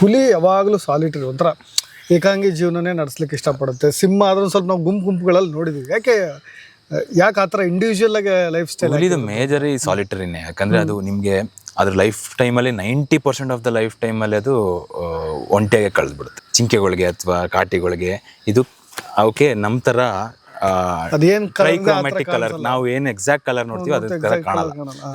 ಹುಲಿ ಯಾವಾಗಲೂ ಸಾಲಿಟರಿ ಒಂಥರ ಏಕಾಂಗಿ ಜೀವನನೇ ನಡೆಸ್ಲಿಕ್ಕೆ ಇಷ್ಟಪಡುತ್ತೆ. ಸಿಂಹ ಆದ್ರೂ ಸ್ವಲ್ಪ ನಾವು ಗುಂಪು ಗುಂಪುಗಳಲ್ಲಿ ನೋಡಿದ್ವಿ. ಯಾಕೆ ಯಾಕೆ ಆ ಥರ ಇಂಡಿವಿಜುವಲ್ ಆಗಿ ಲೈಫ್ ಸ್ಟೈಲ್ ಹುಲಿದು ಮೇಜರಿ ಸಾಲಿಟರಿನೇ ಯಾಕಂದರೆ ಅದು ನಿಮಗೆ ಅದ್ರ ಲೈಫ್ ಟೈಮಲ್ಲಿ ninety percent of the life ಟೈಮಲ್ಲಿ ಅದು ಒಂಟಿಯಾಗೆ ಒಂಟೆಗೆ ಕಳೆದ್ಬಿಡುತ್ತೆ. ಚಿಂಕೆಗಳಿಗೆ ಅಥವಾ ಕಾಟಿಗಳಿಗೆ. ಇದು ಅವಕ್ಕೆ ನಮ್ಮ ಥರ ಅದೇನು ಟ್ರೈಕ್ರೋಮ್ಯಾಟಿಕ್ ಕಲರ್ ನಾವು ಏನು ಎಕ್ಸಾಕ್ಟ್ ಕಲರ್ ನೋಡ್ತೀವಿ ಅದ್ರ ಥರ ಕಾಣಲ್ಲ. ಆ,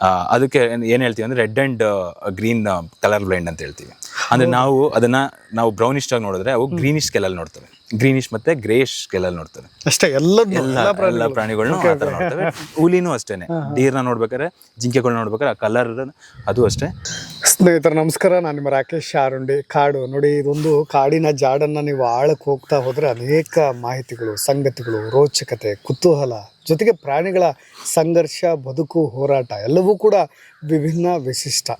ಅದಕ್ಕೆ ಏನು ಹೇಳ್ತೀವಿ ಅಂದ್ರೆ red and green colour blind ಅಂತ ಹೇಳ್ತೀವಿ. ಅಂದ್ರೆ ನಾವು ಅದನ್ನ ನಾವು ಬ್ರೌನಿಶ್ ಆಗಿ ನೋಡಿದ್ರೆ ಅವು ಗ್ರೀನಿಶ್ ಸ್ಕೆಲಲ್ಲಿ ನೋಡ್ತವೆ. ಗ್ರೀನಿಶ್ ಮತ್ತೆ ಗ್ರೇಷ್ ಸ್ಕೆಲಲ್ಲಿ ನೋಡ್ತವೆ. ಅಷ್ಟೇ ಎಲ್ಲ ಎಲ್ಲ ಪ್ರಾಣಿಗಳನ್ನೂ ಆ ಥರ ನೋಡ್ತವೆ. ಹುಲಿನೂ ಅಷ್ಟೇನೆ. ಡೀರ್ನ ನೋಡ್ಬೇಕಾದ್ರೆ ಜಿಂಕೆಗಳನ್ನ ನೋಡ್ಬೇಕಾದ್ರೆ ಆ ಕಲರ್ ಅದು ಅಷ್ಟೇ. ಸ್ನೇಹಿತರೆ ನಮಸ್ಕಾರ. ನಾನು ನಿಮ್ಮ ರಾಕೇಶ್ ಶಾರುಂಡಿ. ಕಾಡು. ನೋಡಿ ಇದೊಂದು ಕಾಡಿನ ಜಾಡನ್ನ ನೀವು ಆಳಕ್ಕೆ ಹೋಗ್ತಾ ಹೋದ್ರೆ ಅನೇಕ ಮಾಹಿತಿಗಳು ಸಂಗತಿಗಳು ರೋಚಕತೆ ಕುತೂಹಲ ಜೊತೆಗೆ ಪ್ರಾಣಿಗಳ ಸಂಘರ್ಷ ಬದುಕು ಹೋರಾಟ ಎಲ್ಲವೂ ಕೂಡ ವಿಭಿನ್ನ ವಿಶಿಷ್ಟ.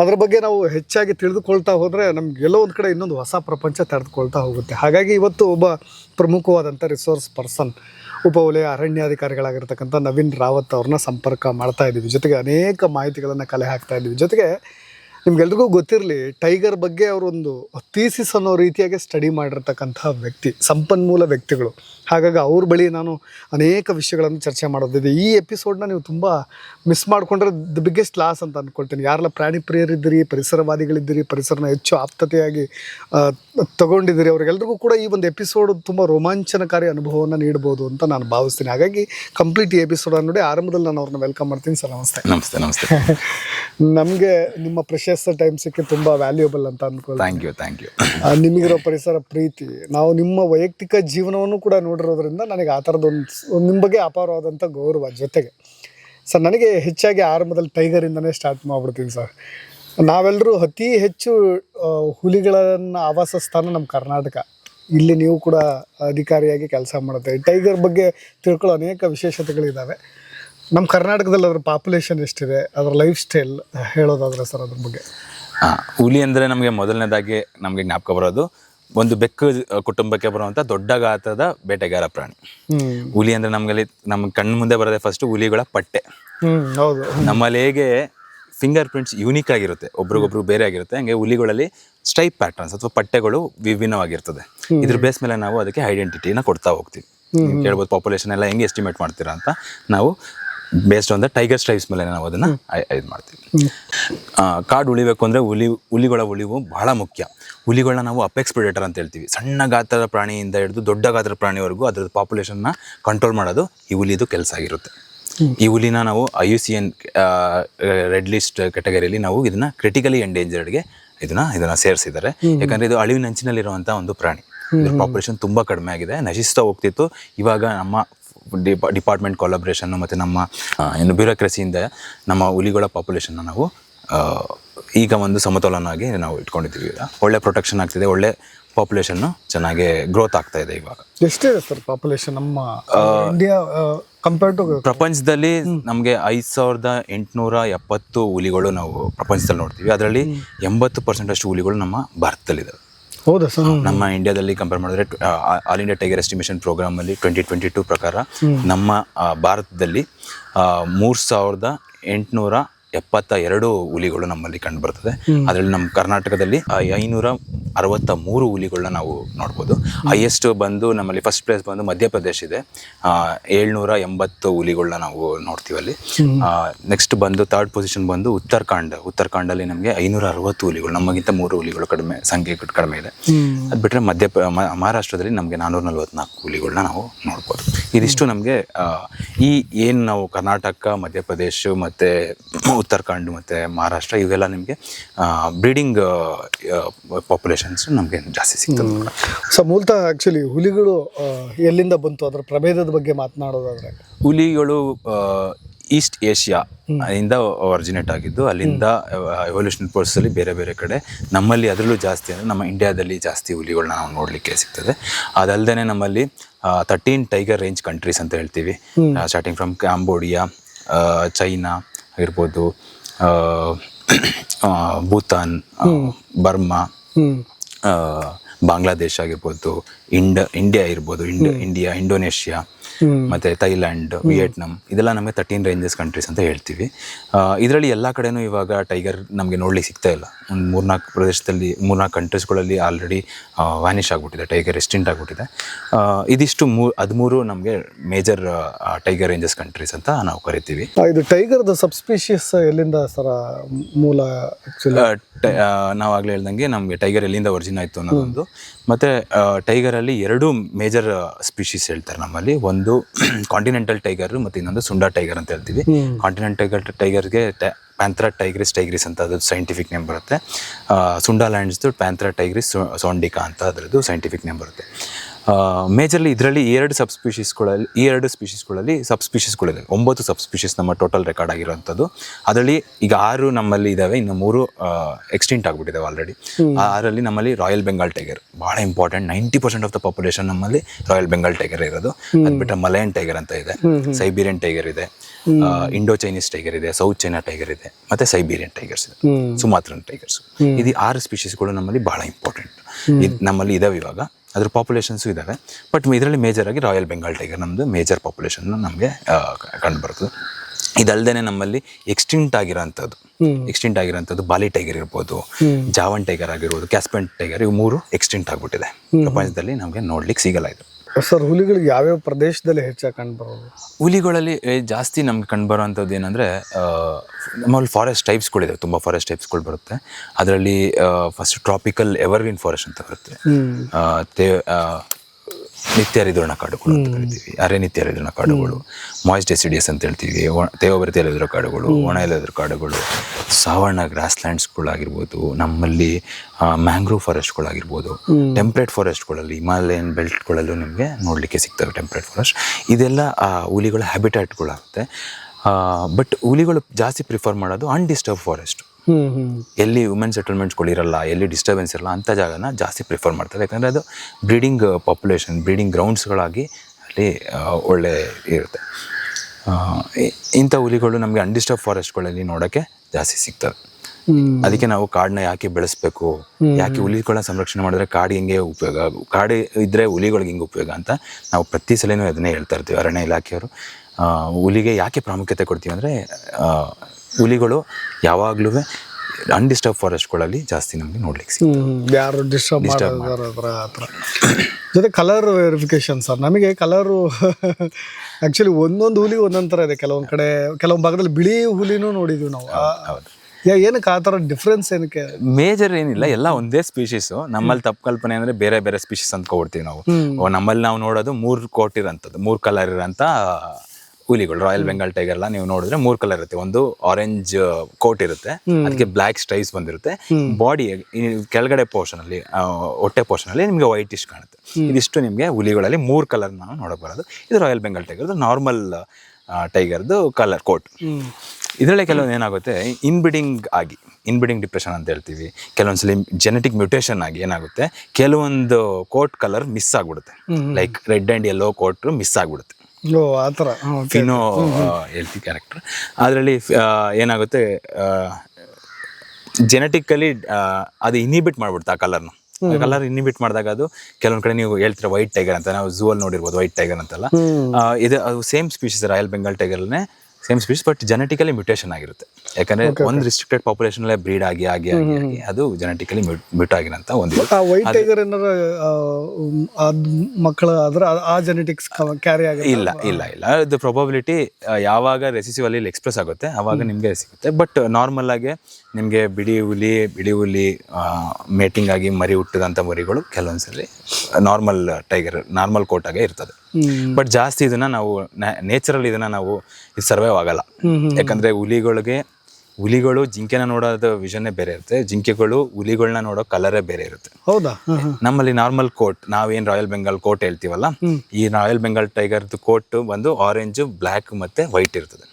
ಅದ್ರ ಬಗ್ಗೆ ನಾವು ಹೆಚ್ಚಾಗಿ ತಿಳಿದುಕೊಳ್ತಾ ಹೋದರೆ ನಮ್ಗೆ ಎಲ್ಲೋ ಒಂದು ಕಡೆ ಇನ್ನೊಂದು ಹೊಸ ಪ್ರಪಂಚ ತೆರೆದುಕೊಳ್ತಾ ಹೋಗುತ್ತೆ. ಹಾಗಾಗಿ ಇವತ್ತು ಒಬ್ಬ ಪ್ರಮುಖವಾದಂಥ ರಿಸೋರ್ಸ್ ಪರ್ಸನ್ ಉಪವಲಯ ಅರಣ್ಯಾಧಿಕಾರಿಗಳಾಗಿರ್ತಕ್ಕಂಥ ನವೀನ್ ರಾವತ್ ಅವ್ರನ್ನ ಸಂಪರ್ಕ ಮಾಡ್ತಾ ಇದ್ದೀವಿ ಜೊತೆಗೆ ಅನೇಕ ಮಾಹಿತಿಗಳನ್ನು ಕಲೆ ಹಾಕ್ತಾ ಇದ್ದೀವಿ ಜೊತೆಗೆ ನಿಮ್ಗೆಲ್ರಿಗೂ ಗೊತ್ತಿರಲಿ ಟೈಗರ್ ಬಗ್ಗೆ ಅವರೊಂದು ಥೀಸಿಸ್ ಅನ್ನೋ ರೀತಿಯಾಗಿ ಸ್ಟಡಿ ಮಾಡಿರ್ತಕ್ಕಂಥ ವ್ಯಕ್ತಿ ಸಂಪನ್ಮೂಲ ವ್ಯಕ್ತಿಗಳು. ಹಾಗಾಗಿ ಅವ್ರ ಬಳಿ ನಾನು ಅನೇಕ ವಿಷಯಗಳನ್ನು ಚರ್ಚೆ ಮಾಡೋದಿದೆ. ಈ ಎಪಿಸೋಡ್ನ ನೀವು ತುಂಬ ಮಿಸ್ ಮಾಡಿಕೊಂಡ್ರೆ ದ ಬಿಗ್ಗೆಸ್ಟ್ ಲಾಸ್ ಅಂತ ಅಂದ್ಕೊಳ್ತೀನಿ ಯಾರೆಲ್ಲ ಪ್ರಾಣಿ ಪ್ರಿಯರಿದ್ದೀರಿ ಪರಿಸರವಾದಿಗಳಿದ್ದೀರಿ ಪರಿಸರನ ಹೆಚ್ಚು ಆಪ್ತತೆಯಾಗಿ ತಗೊಂಡಿದ್ದೀರಿ ಅವರಿಗೆಲ್ರಿಗೂ ಕೂಡ ಈ ಒಂದು ಎಪಿಸೋಡ್ ತುಂಬ ರೋಮಾಂಚನಕಾರಿ ಅನುಭವವನ್ನು ನೀಡ್ಬೋದು ಅಂತ ನಾನು ಭಾವಿಸ್ತೀನಿ. ಹಾಗಾಗಿ ಕಂಪ್ಲೀಟ್ ಈ ಎಪಿಸೋಡ್ ನೋಡಿ ಆರಂಭದಲ್ಲಿ ನಾನು ಅವ್ರನ್ನ ವೆಲ್ಕಮ್ ಮಾಡ್ತೀನಿ. ಸರ್ ನಮಸ್ತೆ. ನಮಸ್ತೆ ನಮಸ್ತೆ. ನಮಗೆ ನಿಮ್ಮ ಪ್ರಶಸ್ತ ಟೈಮ್ ಸಿಕ್ಕಿ ತುಂಬ ವ್ಯಾಲ್ಯೂಬಲ್ ಅಂತ ಅಂದ್ಕೊಳ್ತೀನಿ ಥ್ಯಾಂಕ್ ಯು ಥ್ಯಾಂಕ್ ಯು ನಿಮಗಿರೋ ಪರಿಸರ ಪ್ರೀತಿ. ನಾವು ನಿಮ್ಮ ವೈಯಕ್ತಿಕ ಜೀವನವನ್ನು ಕೂಡ ನೋಡಿರೋದ್ರಿಂದ ನನಗೆ ಆ ಥರದೊಂದು ಒಂದು ನಿಮ್ಮ ಬಗ್ಗೆ ಅಪಾರವಾದಂಥ ಗೌರವ ಜೊತೆಗೆ. ಸರ್ ನನಗೆ ಹೆಚ್ಚಾಗಿ ಆರಂಭದಲ್ಲಿ ಟೈಗರಿಂದನೇ ಸ್ಟಾರ್ಟ್ ಮಾಡ್ಬಿಡ್ತೀನಿ ಸರ್. ನಾವೆಲ್ಲರೂ ಅತಿ ಹೆಚ್ಚು ಹುಲಿಗಳನ್ನು ಹುಲಿಗಳನ್ನ ಆವಾಸ ಸ್ಥಾನ ನಮ್ಮ ಕರ್ನಾಟಕ. ಇಲ್ಲಿ ನೀವು ಕೂಡ ಅಧಿಕಾರಿಯಾಗಿ ಕೆಲಸ ಮಾಡುತ್ತೆ. ಟೈಗರ್ ಬಗ್ಗೆ ತಿಳ್ಕೊಳ್ಳೋ ಅನೇಕ ವಿಶೇಷತೆಗಳಿದ್ದಾವೆ ನಮ್ಮ ಕರ್ನಾಟಕದಲ್ಲಿ ಅದ್ರ ಪಾಪ್ಯುಲೇಷನ್ ಎಷ್ಟಿದೆ ಅದರ ಲೈಫ್ ಸ್ಟೈಲ್ ಹೇಳೋದಾದ್ರೆ ಸರ್ ಅದ್ರ ಬಗ್ಗೆ. ಆ, ಹುಲಿ ಅಂದರೆ ನಮಗೆ ಮೊದಲನೇದಾಗಿ ನಮಗೆ ಜ್ಞಾಪಕ ಬರೋದು ಒಂದು ಬೆಕ್ಕು ಕುಟುಂಬಕ್ಕೆ ಬರುವಂಥ ದೊಡ್ಡ ಗಾತ್ರದ ಬೇಟೆಗಾರ ಪ್ರಾಣಿ. ಹುಲಿ ಅಂದರೆ ನಮಗಲ್ಲಿ ನಮ್ಮ ಕಣ್ಣು ಮುಂದೆ ಬರೋದೇ ಫಸ್ಟ್ ಹುಲಿಗಳ ಪಟ್ಟೆ. ಹೌದು. ನಮ್ಮಲ್ಲಿ ಹೇಗೆ ಫಿಂಗರ್ ಪ್ರಿಂಟ್ಸ್ ಯೂನಿಕ್ ಆಗಿರುತ್ತೆ ಒಬ್ರಿಗೊಬ್ರು ಬೇರೆ ಆಗಿರುತ್ತೆ ಹಂಗೆ ಹುಲಿಗಳಲ್ಲಿ ಸ್ಟೈಪ್ ಪ್ಯಾಟರ್ನ್ಸ್ ಅಥವಾ ಪಟ್ಟೆಗಳು ವಿಭಿನ್ನವಾಗಿರ್ತದೆ. ಇದ್ರ ಬೇಸ್ ಮೇಲೆ ನಾವು ಅದಕ್ಕೆ ಐಡೆಂಟಿಟಿನ ಕೊಡ್ತಾ ಹೋಗ್ತೀವಿ. ಹೇಳ್ಬೋದು ಕೇಳ್ಬೋದು ಪಾಪ್ಯುಲೇಷನ್ ಎಲ್ಲ ಹೆಂಗೆ ಎಸ್ಟಿಮೇಟ್ ಮಾಡ್ತೀರಾ ಅಂತ ನಾವು based on the tiger stripes ಮೇಲೆ ನಾವು ಅದನ್ನ ಇದು ಮಾಡ್ತೀವಿ. ಆ, ಕಾಡು ಉಳಿಬೇಕು ಅಂದ್ರೆ ಹುಲಿ ಹುಲಿಗಳ ಉಳಿವು ಬಹಳ ಮುಖ್ಯ. ಹುಲಿಗಳನ್ನ ನಾವು ಅಪೆಕ್ಸ್ ಪ್ರಿಡೇಟರ್ ಅಂತ ಹೇಳ್ತೀವಿ. ಸಣ್ಣ ಗಾತ್ರದ ಪ್ರಾಣಿಯಿಂದ ಹಿಡಿದು ದೊಡ್ಡ ಗಾತ್ರದ ಪ್ರಾಣಿವರೆಗೂ ಅದರ ಪಾಪ್ಯುಲೇಷನ್ನ ಕಂಟ್ರೋಲ್ ಮಾಡೋದು ಈ ಹುಲಿದು ಕೆಲಸ ಆಗಿರುತ್ತೆ. ಈ ಹುಲಿನ ನಾವು I U C N red list ಕೆಟಗರಿಯಲ್ಲಿ ನಾವು ಇದನ್ನ ಕ್ರಿಟಿಕಲಿ ಎಂಡೇಂಜರ್ಡ್ಗೆ ಇದನ್ನ ಇದನ್ನ ಸೇರಿಸಿದ್ದಾರೆ. ಯಾಕಂದ್ರೆ ಇದು ಅಳಿವಿನಂಚಿನಲ್ಲಿರುವಂತಹ ಒಂದು ಪ್ರಾಣಿ. ಇದ್ರ ಪಾಪ್ಯುಲೇಷನ್ ತುಂಬಾ ಕಡಿಮೆ ಆಗಿದೆ. ನಶಿಸ್ತಾ ಹೋಗ್ತಿತ್ತು. ಇವಾಗ ನಮ್ಮ ಡಿಪಾ ಡಿಪಾರ್ಟ್ಮೆಂಟ್ ಕೊಲಾಬ್ರೇಷನ್ ಮತ್ತು ನಮ್ಮ ಏನು ಬ್ಯೂರೋಕ್ರಸಿಯಿಂದ ನಮ್ಮ ಹುಲಿಗಳ ಪಾಪ್ಯುಲೇಷನ್ನ ನಾವು ಈಗ ಒಂದು ಸಮತೋಲನವಾಗಿ ನಾವು ಇಟ್ಕೊಂಡಿದ್ದೀವಿ. ಈಗ ಒಳ್ಳೆ ಪ್ರೊಟೆಕ್ಷನ್ ಆಗ್ತಿದೆ ಒಳ್ಳೆ ಪಾಪ್ಯುಲೇಷನ್ನು ಚೆನ್ನಾಗಿ ಗ್ರೋತ್ ಆಗ್ತಾ ಇದೆ ಇವಾಗ. ಎಷ್ಟಿದೆ ಸರ್ ಪಾಪ್ಯುಲೇಷನ್ ನಮ್ಮ ಇಂಡಿಯಾ ಕಂಪೇರ್ ಟು ಪ್ರಪಂಚದಲ್ಲಿ ನಮಗೆ ಐದು ಸಾವಿರದ ಎಂಟುನೂರ ಎಪ್ಪತ್ತು ಹುಲಿಗಳು ನಾವು ಪ್ರಪಂಚದಲ್ಲಿ ನೋಡ್ತೀವಿ. ಅದರಲ್ಲಿ ಎಂಬತ್ತು ಪರ್ಸೆಂಟ್ ಅಷ್ಟು ಹುಲಿಗಳು ನಮ್ಮ ಭಾರತದಲ್ಲಿದ್ದಾವೆ ಹೌದಾ ಸರ್? ನಮ್ಮ ಇಂಡಿಯಾದಲ್ಲಿ ಕಂಪೇರ್ ಮಾಡಿದ್ರೆ ಆಲ್ ಇಂಡಿಯಾ ಟೈಗರ್ ಎಸ್ಟಿಮೇಷನ್ ಪ್ರೋಗ್ರಾಮಲ್ಲಿ ಟ್ವೆಂಟಿ ಟ್ವೆಂಟಿ ಟೂ ಪ್ರಕಾರ ನಮ್ಮ ಭಾರತದಲ್ಲಿ ಮೂರು ಸಾವಿರದ ಎಂಟುನೂರ ಎಪ್ಪತ್ತ ಎರಡು ಹುಲಿಗಳು ನಮ್ಮಲ್ಲಿ ಕಂಡು ಬರ್ತದೆ. ಅದರಲ್ಲಿ ನಮ್ಮ ಕರ್ನಾಟಕದಲ್ಲಿ ಐನೂರ ಅರವತ್ತ ಮೂರು ಹುಲಿಗಳನ್ನ ನಾವು ನೋಡ್ಬೋದು. ಹೈಯೆಸ್ಟ್ ಬಂದು ನಮ್ಮಲ್ಲಿ ಫಸ್ಟ್ ಪ್ಲೇಸ್ ಬಂದು ಮಧ್ಯಪ್ರದೇಶ ಇದೆ. ಏಳ್ನೂರ ಎಂಬತ್ತು ಹುಲಿಗಳನ್ನ ನಾವು ನೋಡ್ತೀವಿ ಅಲ್ಲಿ. ನೆಕ್ಸ್ಟ್ ಬಂದು ಥರ್ಡ್ ಪೊಸಿಷನ್ ಬಂದು ಉತ್ತರಾಖಂಡ್. ಉತ್ತರಾಖಂಡಲ್ಲಿ ನಮಗೆ ಐನೂರ ಅರವತ್ತು ಹುಲಿಗಳು ನಮಗಿಂತ ಮೂರು ಹುಲಿಗಳು ಕಡಿಮೆ ಸಂಖ್ಯೆ ಕಡಿಮೆ ಇದೆ. ಅದು ಬಿಟ್ಟರೆ ಮಧ್ಯ ಮಹಾರಾಷ್ಟ್ರದಲ್ಲಿ ನಮಗೆ ನಾನ್ನೂರ ನಲ್ವತ್ನಾಲ್ಕು ಹುಲಿಗಳನ್ನ ನಾವು ನೋಡ್ಬೋದು. ಇದಿಷ್ಟು ನಮಗೆ ಈ ಏನು ನಾವು ಕರ್ನಾಟಕ ಮಧ್ಯಪ್ರದೇಶ ಮತ್ತು ಉತ್ತರಾಖಂಡ್ ಮತ್ತು ಮಹಾರಾಷ್ಟ್ರ ಇವೆಲ್ಲ ನಿಮಗೆ ಬ್ರೀಡಿಂಗ್ ಪಾಪ್ಯುಲೇಷನ್ಸ್ ನಮಗೆ ಜಾಸ್ತಿ ಸಿಗ್ತದೆ. ಸೊ ಮೂಲತಃ ಆ್ಯಕ್ಚುಲಿ ಹುಲಿಗಳು ಎಲ್ಲಿಂದ ಬಂತು? ಅದರ ಪ್ರಭೇದದ ಬಗ್ಗೆ ಮಾತನಾಡೋದಾದ್ರೆ. ಹುಲಿಗಳು ಈಸ್ಟ್ ಏಷ್ಯಾ ಇಂದ ಒರಿಜಿನೇಟ್ ಆಗಿದ್ದು ಅಲ್ಲಿಂದ ಎವಲ್ಯೂಷನ್ ಅಲ್ಲಿ ಬೇರೆ ಬೇರೆ ಕಡೆ. ನಮ್ಮಲ್ಲಿ ಅದರಲ್ಲೂ ಜಾಸ್ತಿ ಅಂದರೆ ನಮ್ಮ ಇಂಡಿಯಾದಲ್ಲಿ ಜಾಸ್ತಿ ಹುಲಿಗಳನ್ನ ನಾವು ನೋಡಲಿಕ್ಕೆ ಸಿಗ್ತದೆ. ಅದಲ್ಲದೆ ನಮ್ಮಲ್ಲಿ ತರ್ಟೀನ್ ಟೈಗರ್ ರೇಂಜ್ ಕಂಟ್ರೀಸ್ ಅಂತ ಹೇಳ್ತೀವಿ. ಸ್ಟಾರ್ಟಿಂಗ್ ಫ್ರಮ್ ಕ್ಯಾಂಬೋಡಿಯಾ ಚೈನಾ ಆಗಿರ್ಬೋದು ಭೂತಾನ್ ಬರ್ಮಾ ಬಾಂಗ್ಲಾದೇಶ ಆಗಿರ್ಬೋದು ಇಂಡ ಇಂಡಿಯಾ ಇರ್ಬೋದು ಇಂಡ ಇಂಡಿಯಾ ಇಂಡೋನೇಷ್ಯಾ ಮತ್ತೆ ಥೈಲ್ಯಾಂಡ್ ವಿಯೆಟ್ನಾಂ ಇದೆಲ್ಲ ನಮಗೆ ತರ್ಟೀನ್ ರೇಂಜಸ್ ಕಂಟ್ರೀಸ್ ಅಂತ ಹೇಳ್ತೀವಿ. ಇದರಲ್ಲಿ ಎಲ್ಲ ಕಡೆನೂ ಇವಾಗ ಟೈಗರ್ ನಮಗೆ ನೋಡ್ಲಿಕ್ಕೆ ಸಿಗ್ತಾ ಇಲ್ಲ. ಒಂದು ಮೂರ್ನಾಲ್ಕು ಪ್ರದೇಶದಲ್ಲಿ ಮೂರ್ನಾಲ್ಕು ಕಂಟ್ರೀಸ್ಗಳಲ್ಲಿ ಆಲ್ರೆಡಿ ವ್ಯಾನಿಷ್ ಆಗಿಬಿಟ್ಟಿದೆ ಟೈಗರ್ ಎಸ್ಟಿಂಟ್ ಆಗಿಬಿಟ್ಟಿದೆ. ಇದಿಷ್ಟು ಮೂ ಹದಿಮೂರು ನಮಗೆ ಮೇಜರ್ ಟೈಗರ್ ರೇಂಜಸ್ ಕಂಟ್ರೀಸ್ ಅಂತ ನಾವು ಕರಿತೀವಿ. ಇದು ಟೈಗರ್ದು ಸಬ್ಸ್ಪೀಷಿಯಸ್ ಎಲ್ಲಿಂದ ಸರ ಮೂಲ ಆಕ್ಚುಲಿ ನಾವು ಆಗಲೇ ಹೇಳ್ದಂಗೆ ನಮಗೆ ಟೈಗರ್ ಎಲ್ಲಿಂದ ಒರಿಜಿನ್ ಆಯಿತು ಅನ್ನೋದೊಂದು. ಮತ್ತು ಟೈಗರಲ್ಲಿ ಎರಡು ಮೇಜರ್ ಸ್ಪೀಶೀಸ್ ಹೇಳ್ತಾರೆ ನಮ್ಮಲ್ಲಿ. ಒಂದು ಕಾಂಟಿನೆಂಟಲ್ ಟೈಗರ್ ಮತ್ತೆ ಇನ್ನೊಂದು ಸುಂಡಾ ಟೈಗರ್ ಅಂತ ಹೇಳ್ತೀವಿ. ಕಾಂಟಿನೆಂಟಲ್ ಟೈಗರ್ಗೆ ಪ್ಯಾಂಥ್ರಾ ಟೈಗ್ರಿಸ್ ಟೈಗ್ರಿಸ್ ಅಂತ ಅದ್ರದ್ದು ಸೈಂಟಿಫಿಕ್ ನೇಮ್ ಬರುತ್ತೆ. ಸುಂಡಾ ಲ್ಯಾಂಡ್ಸ್ದು ಪ್ಯಾಂಥ್ರಾ ಟೈಗ್ರಿಸ್ ಸೋಂಡಿಕಾ ಅಂತ ಅದರದ್ದು ಸೈಂಟಿಫಿಕ್ ನೇಮ್ ಬರುತ್ತೆ. ಮೇಜರ್ಲಿ ಇದರಲ್ಲಿ ಎರಡು ಸಬ್ ಸ್ಪೀಷೀಸ್ಗಳಲ್ಲಿ ಈ ಎರಡು ಸ್ಪೀಷೀಸ್ಗಳಲ್ಲಿ ಸಬ್ ಸ್ಪೀಷೀಸ್ಗಳಿದೆ ಒಂಬತ್ತು ಸಬ್ ಸ್ಪೀಷೀಸ್ ನಮ್ಮ ಟೋಟಲ್ ರೆಕಾರ್ಡ್ ಆಗಿರೋವಂಥದ್ದು. ಅದರಲ್ಲಿ ಈಗ ಆರು ನಮ್ಮಲ್ಲಿ ಇದ್ದಾವೆ ಇನ್ನು ಮೂರು ಎಕ್ಸ್ಟಿಂಟ್ ಆಗಿಬಿಟ್ಟಿದ್ದಾವೆ ಆಲ್ರೆಡಿ ಆರಲ್ಲಿ ನಮ್ಮಲ್ಲಿ ರಾಯಲ್ ಬೆಂಗಾಲ್ ಟೈಗರ್ ಭಾಳ important ninety percent of the population ನಮ್ಮಲ್ಲಿ ರಾಯಲ್ ಬೆಂಗಾಲ್ ಟೈಗರ್ ಇರೋದು. ಅದು ಬಿಟ್ಟರೆ ಮಲಯನ್ ಟೈಗರ್ ಅಂತ ಇದೆ. ಸೈಬೀರಿಯನ್ ಟೈಗರ್ ಇದೆ. ಇಂಡೋ ಚೈನೀಸ್ ಟೈಗರ್ ಇದೆ ಸೌತ್ ಚೈನಾ ಟೈಗರ್ ಇದೆ ಮತ್ತೆ ಸೈಬೀರಿಯನ್ ಟೈಗರ್ಸ್ ಇದೆ. ಸುಮಾತ್ರನ್ ಟೈಗರ್ಸ್ ಇದು ಆರು ಸ್ಪೀಷೀಸ್ಗಳು ನಮ್ಮಲ್ಲಿ ಬಹಳ ಇಂಪಾರ್ಟೆಂಟ್ ಇದು ನಮ್ಮಲ್ಲಿ ಇದಾವೆ ಇವಾಗ. ಅದ್ರ ಪಾಪ್ಯುಲೇಷನ್ಸು ಇದ್ದಾವೆ ಬಟ್ ಇದರಲ್ಲಿ ಮೇಜರ್ ಆಗಿ ರಾಯಲ್ ಬೆಂಗಾಲ್ ಟೈಗರ್ ನಮ್ಮದು ಮೇಜರ್ ಪಾಪ್ಯುಲೇಷನ್ ನಮಗೆ ಕಂಡು ಬರ್ತದೆ ಇದಲ್ದೇ ನಮ್ಮಲ್ಲಿ ಎಕ್ಸ್ಟಿಂಟ್ ಆಗಿರೋಂಥದ್ದು. ಎಕ್ಸ್ಟಿಂಟ್ ಆಗಿರೋಂಥದ್ದು ಬಾಲಿ ಟೈಗರ್ ಇರ್ಬೋದು ಜಾವನ್ ಟೈಗರ್ ಆಗಿರ್ಬೋದು ಕ್ಯಾಸ್ಪೆಂಟ್ ಟೈಗರ್ ಇವು ಮೂರು ಎಕ್ಸ್ಟಿಂಟ್ ಆಗಿಬಿಟ್ಟಿದೆ. ಪ್ರಪಂಚದಲ್ಲಿ ನಮಗೆ ನೋಡ್ಲಿಕ್ಕೆ ಸಿಗಲ್ಲ ಇದು. ಸರ್ ಹುಲಿಗಳು ಯಾವ್ಯಾವ ಪ್ರದೇಶದಲ್ಲಿ ಹೆಚ್ಚಾಗಿ ಕಂಡುಬರೋದು ಹುಲಿಗಳಲ್ಲಿ ಜಾಸ್ತಿ ನಮ್ಗೆ ಕಂಡುಬರುವಂಥದ್ದು ಏನಂದರೆ ನಮ್ಮಲ್ಲಿ ಫಾರೆಸ್ಟ್ ಟೈಪ್ಸ್ಗಳಿದೆ ತುಂಬ ಫಾರೆಸ್ಟ್ ಟೈಪ್ಸ್ಗಳು ಬರುತ್ತೆ. ಅದರಲ್ಲಿ ಫಸ್ಟ್ ಟ್ರಾಪಿಕಲ್ ಎವರ್ಗ್ರೀನ್ ಫಾರೆಸ್ಟ್ ಅಂತ ಬರುತ್ತೆ. ನಿತ್ಯ ಹರಿದ್ವರ್ಣ ಕಾಡುಗಳು ಅಂತ ಕರಿತೀವಿ. ಅರೆ ನಿತ್ಯ ಹರಿದ್ವರ್ಣ ಕಾಡುಗಳು ಮಾಯ್ಸ್ ಡೆಸಿಡಿಯಸ್ ಅಂತ ಹೇಳ್ತೀವಿ. ತೇವಭರಿತ ಎಲೆದ್ರ ಕಾಡುಗಳು ಒಣ ಎಲೆದ್ರ ಕಾಡುಗಳು ಸಾವರ್ಣ ಗ್ರಾಸ್ ಲ್ಯಾಂಡ್ಸ್ಗಳಾಗಿರ್ಬೋದು ನಮ್ಮಲ್ಲಿ ಮ್ಯಾಂಗ್ರೋವ್ ಫಾರೆಸ್ಟ್ಗಳಾಗಿರ್ಬೋದು ಟೆಂಪ್ರೇಟ್ ಫಾರೆಸ್ಟ್ಗಳಲ್ಲಿ ಹಿಮಾಲಯನ್ ಬೆಲ್ಟ್ಗಳಲ್ಲೂ ನಿಮಗೆ ನೋಡಲಿಕ್ಕೆ ಸಿಗ್ತವೆ ಟೆಂಪ್ರೇಟ್ ಫಾರೆಸ್ಟ್ ಇದೆಲ್ಲ ಆ ಹುಲಿಗಳ ಹ್ಯಾಬಿಟ್ಯಾಟ್ಗಳಾಗುತ್ತೆ ಬಟ್ ಹುಲಿಗಳು ಜಾಸ್ತಿ ಪ್ರಿಫರ್ ಮಾಡೋದು ಅನ್ಡಿಸ್ಟರ್ಬ್ ಫಾರೆಸ್ಟ್ ಎಲ್ಲಿ ವುಮೆನ್ ಸೆಟಲ್ಮೆಂಟ್ಸ್ಗಳಿರಲ್ಲ ಎಲ್ಲಿ ಡಿಸ್ಟರ್ಬೆನ್ಸ್ ಇರಲ್ಲ ಅಂಥ ಜಾಗನ ಜಾಸ್ತಿ ಪ್ರಿಫರ್ ಮಾಡ್ತಾರೆ. ಯಾಕಂದರೆ ಅದು ಬ್ರೀಡಿಂಗ್ ಪಾಪ್ಯುಲೇಷನ್ ಬ್ರೀಡಿಂಗ್ ಗ್ರೌಂಡ್ಸ್ಗಳಾಗಿ ಅಲ್ಲಿ ಒಳ್ಳೆ ಇರುತ್ತೆ. ಇಂಥ ಹುಲಿಗಳು ನಮಗೆ ಅನ್ಡಿಸ್ಟರ್ಬ್ ಫಾರೆಸ್ಟ್ಗಳಲ್ಲಿ ನೋಡೋಕ್ಕೆ ಜಾಸ್ತಿ ಸಿಗ್ತವೆ. ಅದಕ್ಕೆ ನಾವು ಕಾಡನ್ನ ಯಾಕೆ ಬೆಳೆಸ್ಬೇಕು? ಯಾಕೆ ಹುಲಿಗಳನ್ನ ಸಂರಕ್ಷಣೆ ಮಾಡಿದ್ರೆ ಕಾಡು ಹೆಂಗೆ ಉಪಯೋಗ ಕಾಡು ಇದ್ದರೆ ಹುಲಿಗಳಿಗೆ ಹಿಂಗೆ ಉಪಯೋಗ ಅಂತ ನಾವು ಪ್ರತಿ ಸಲನೂ ಅದನ್ನೇ ಹೇಳ್ತಾ ಇರ್ತೀವಿ ಅರಣ್ಯ ಇಲಾಖೆಯವರು. ಹುಲಿಗೆ ಯಾಕೆ ಪ್ರಾಮುಖ್ಯತೆ ಕೊಡ್ತೀವಿ ಅಂದರೆ ಹುಲಿಗಳು ಯಾವಾಗಲೂ ಅನ್ಡಿಸ್ಟರ್ಬ್ ಫಾರೆಸ್ಟ್ಗಳಲ್ಲಿ ಜಾಸ್ತಿ ನಮಗೆ ನೋಡ್ಲಿಕ್ಕೆ ಸಿಗುತ್ತೆ ಯಾರು ಡಿಸ್ಟರ್ಬ್ ಹತ್ರ ಹತ್ರ. ಜೊತೆ ಕಲರ್ ವೆರಿಫಿಕೇಶನ್ ಸರ್ ನಮಗೆ ಕಲರು ಆ್ಯಕ್ಚುಲಿ ಒಂದೊಂದು ಹುಲಿ ಒಂದೊಂದು ಥರ ಇದೆ. ಕೆಲವೊಂದು ಕಡೆ ಕೆಲವೊಂದು ಭಾಗದಲ್ಲಿ ಬಿಳಿ ಹುಲಿನೂ ನೋಡಿದ್ವಿ ನಾವು. ಹೌದು ಯಾ ಏನಕ್ಕೆ ಆ ಥರ ಡಿಫ್ರೆನ್ಸ್ ಏನಕ್ಕೆ? ಮೇಜರ್ ಏನಿಲ್ಲ ಎಲ್ಲ ಒಂದೇ ಸ್ಪೀಶೀಸು ನಮ್ಮಲ್ಲಿ ತಪ್ಪು ಕಲ್ಪನೆ ಅಂದರೆ ಬೇರೆ ಬೇರೆ ಸ್ಪೀಶೀಸ್ ಅಂದ್ಕೊಬಿಡ್ತೀವಿ ನಾವು. ನಮ್ಮಲ್ಲಿ ನಾವು ನೋಡೋದು ಮೂರು ಕೋಟ್ ಇರೋಂಥದ್ದು ಮೂರು ಕಲರ್ ಇರೋಂಥ ಹುಲಿಗಳು ರಾಯಲ್ ಬೆಂಗಾಲ್ ಟೈಗರ್ ಎಲ್ಲ ನೀವು ನೋಡಿದ್ರೆ ಮೂರು ಕಲರ್ ಇರುತ್ತೆ. ಒಂದು ಆರೆಂಜ್ ಕೋಟ್ ಇರುತ್ತೆ. ಅದಕ್ಕೆ ಬ್ಲಾಕ್ ಸ್ಟ್ರೈಸ್ ಬಂದಿರುತ್ತೆ. ಬಾಡಿ ಕೆಳಗಡೆ ಪೋರ್ಷನ್ ಅಲ್ಲಿ ಹೊಟ್ಟೆ ಪೋರ್ಷನ್ ಅಲ್ಲಿ ನಿಮಗೆ ವೈಟ್ ಇಷ್ಟ ಕಾಣುತ್ತೆ ಇದಿಷ್ಟು ನಿಮಗೆ ಹುಲಿಗಳಲ್ಲಿ ಮೂರು ಕಲರ್ ನಾವು ನೋಡಕ್ ಬರೋದು. ಇದು ರಾಯಲ್ ಬೆಂಗಾಲ್ ಟೈಗರ್ದು ನಾರ್ಮಲ್ ಟೈಗರ್ದು ಕಲರ್ ಕೋಟ್ ಇದರಲ್ಲಿ ಕೆಲವೊಂದು ಏನಾಗುತ್ತೆ ಇನ್ಬಿಡಿಂಗ್ ಆಗಿ ಇನ್ಬಿಡಿಂಗ್ ಡಿಪ್ರೆಷನ್ ಅಂತ ಹೇಳ್ತೀವಿ. ಕೆಲವೊಂದ್ಸಲಿ ಜೆನೆಟಿಕ್ ಮ್ಯೂಟೇಷನ್ ಆಗಿ ಏನಾಗುತ್ತೆ ಕೆಲವೊಂದು ಕೋಟ್ ಕಲರ್ ಮಿಸ್ ಆಗ್ಬಿಡುತ್ತೆ. Like red and yellow coat miss ಆಗ್ಬಿಡುತ್ತೆ. ಓ ಆ ಥರ. ಫಿನೋ ಹೆಲ್ತಿ ಕ್ಯಾರೆಕ್ಟರ್ ಅದರಲ್ಲಿ ಏನಾಗುತ್ತೆ ಜೆನೆಟಿಕಲಿ ಅದು ಇನಿಬಿಟ್ ಮಾಡ್ಬಿಡ್ತು ಆ ಕಲರ್ನ ಕಲರ್ ಇನಿಬಿಟ್ ಮಾಡಿದಾಗ ಅದು ಕೆಲವೊಂದು ಕಡೆ ನೀವು ಹೇಳ್ತೀರ ವೈಟ್ ಟೈಗರ್ ಅಂತ ನಾವು ಝೂ ಅಲ್ಲಿ ನೋಡಿರ್ಬೋದು ವೈಟ್ ಟೈಗರ್ ಅಂತಲ್ಲ. ಇದು ಅದು same species royal Bengal ಟೈಗರ್ನೇ same species but genetically mutation ಆಗಿರುತ್ತೆ. ಯಾಕಂದ್ರೆ ಒಂದು ರಿಸ್ಟ್ರಿಕ್ಟೆಡ್ ಪಾಪ್ಯುಲೇಷನ್ ಬ್ರೀಡ್ ಆಗಿ ಆಗಿ ಆಗಿ ಆಗಿ. ಅದು ಜೆನೆಟಿಕಲಿ ಮ್ಯೂಟ್ ಆಗಿರಂತ ಒಂದು ವೈಟ್ ಟೈಗರ್ ಏನಾರ ಮಕ್ಕಳು ಆದ್ರೆ ಆ- ಆ ಜೆನೆಟಿಕ್ಸ್ ಕ್ಯಾರಿ ಆಗಿ ಇಲ್ಲ ಇಲ್ಲ ಇಲ್ಲ. ಅದು ಪ್ರೊಬಬಿಲಿಟಿ ಯಾವಾಗ ರೆಸಿಸಿವ್ ಅಲ್ಲಿ ಎಕ್ಸ್ಪ್ರೆಸ್ ಆಗುತ್ತೆ ಆವಾಗ ನಿಮಗೆ ಸಿಗುತ್ತೆ. ಬಟ್ ನಾರ್ಮಲ್ ಆಗಿ ನಿಮಗೆ ಬಿಡಿ ಹುಲಿ ಬಿಡಿ ಹುಲಿ ಮೇಟಿಂಗ್ ಆಗಿ ಮರಿ ಹುಟ್ಟಿದಂಥ ಮರಿಗಳು ಕೆಲವೊಂದ್ಸಲಿ ನಾರ್ಮಲ್ ಟೈಗರ್ ನಾರ್ಮಲ್ ಕೋಟಾಗೆ ಇರ್ತದೆ. ಬಟ್ ಜಾಸ್ತಿ ಇದನ್ನ ನಾವು ನೇಚರಲ್ಲಿ ಇದನ್ನ ನಾವು ಇದು ಸರ್ವೈವ್ ಆಗಲ್ಲ. ಯಾಕಂದ್ರೆ ಹುಲಿಗಳಿಗೆ ಹುಲಿಗಳು ಜಿಂಕೆನ ನೋಡೋದ ವಿಷನ್ನೇ ಬೇರೆ ಇರುತ್ತೆ. ಜಿಂಕೆಗಳು ಹುಲಿಗಳನ್ನ ನೋಡೋ ಕಲರೇ ಬೇರೆ ಇರುತ್ತೆ. ಹೌದಾ? ನಮ್ಮಲ್ಲಿ ನಾರ್ಮಲ್ ಕೋಟ್ ನಾವೇನ್ ರಾಯಲ್ ಬೆಂಗಾಲ್ ಕೋಟ್ ಹೇಳ್ತೀವಲ್ಲ ಈ ರಾಯಲ್ ಬೆಂಗಾಲ್ ಟೈಗರ್ದು ಕೋಟ್ ಬಂದು ಆರೆಂಜ್ ಬ್ಲ್ಯಾಕ್ ಮತ್ತೆ ವೈಟ್ ಇರ್ತದೆ.